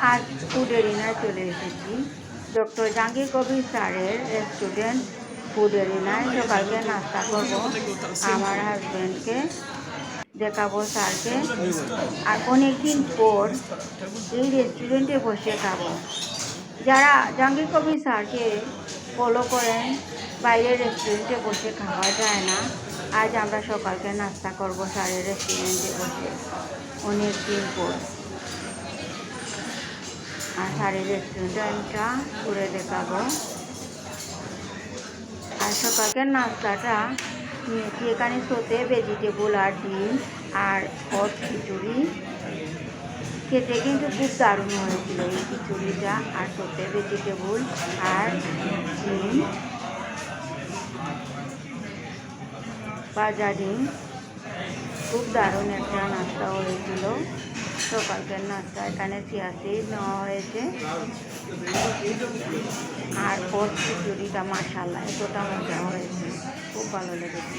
আজ ফুড এরিনায় চলে এসেছি। ডক্টর জাহাঙ্গীর কবির স্যারের রেস্টুরেন্ট ফুড এরিনায় সকালকে নাস্তা করব। আমার হাজব্যান্ডকে দেখাবো স্যারকে। আর অনেকদিন পর এই রেস্টুরেন্টে বসে খাব। যারা জাহাঙ্গীর কবির স্যারকে ফলো করেন, বাইরের রেস্টুরেন্টে বসে খাওয়া যায় না। আজ আমরা সকালকে নাস্তা করব স্যারের রেস্টুরেন্টে বসে। অনেক দিন পর। আর স্যারের রেস্টুরেন্টটা ঘুরে দেখাবো। আর সকালকে নাস্তাটা নিয়েছি। এখানে সোতে ভেজিটেবল আর ডিম আর হট খিচুড়ি। খেতে কিন্তু খুব দারুণ হয়েছিল এই খিচুড়িটা। আর সোতে ভেজিটেবল আর ডিম। ভাজা ডিম। খুব দারুণ একটা নাস্তা হয়েছিল। সকালকার নাস্তা এখানে চিয়াশি নেওয়া হয়েছে আর পর খিচুড়িটা মাসাল্লা এতটা মজা হয়েছে। খুব ভালো লেগেছে।